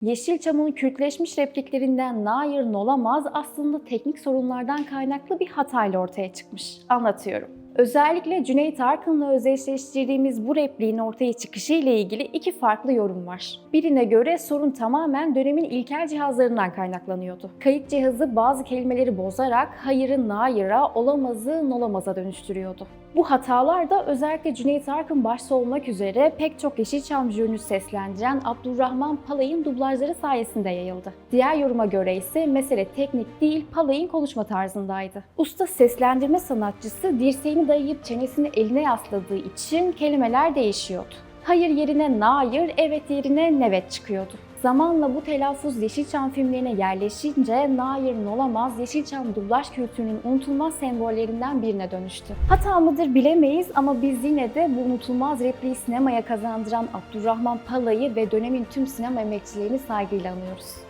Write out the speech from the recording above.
Yeşilçam'ın kürkleşmiş repliklerinden Nair Nolamaz aslında teknik sorunlardan kaynaklı bir hatayla ortaya çıkmış. Anlatıyorum. Özellikle Cüneyt Arkın'la özdeşleştirdiğimiz bu repliğin ortaya çıkışı ile ilgili iki farklı yorum var. Birine göre sorun tamamen dönemin ilkel cihazlarından kaynaklanıyordu. Kayıt cihazı bazı kelimeleri bozarak hayırı naira, olamazı nolamaza dönüştürüyordu. Bu hatalar da özellikle Cüneyt Arkın başta olmak üzere pek çok Yeşilçam jürünü seslendiren Abdurrahman Palay'ın dublajları sayesinde yayıldı. Diğer yoruma göre ise mesele teknik değil Palay'ın konuşma tarzındaydı. Usta seslendirme sanatçısı dirseğini dayayıp çenesini eline yasladığı için kelimeler değişiyordu. Hayır yerine nair, evet yerine nevet çıkıyordu. Zamanla bu telaffuz Yeşilçam filmlerine yerleşince Nair'in olamaz Yeşilçam dublaj kültürünün unutulmaz sembollerinden birine dönüştü. Hata mıdır bilemeyiz ama biz yine de bu unutulmaz repliği sinemaya kazandıran Abdurrahman Palay'ı ve dönemin tüm sinema emekçilerini saygıyla anıyoruz.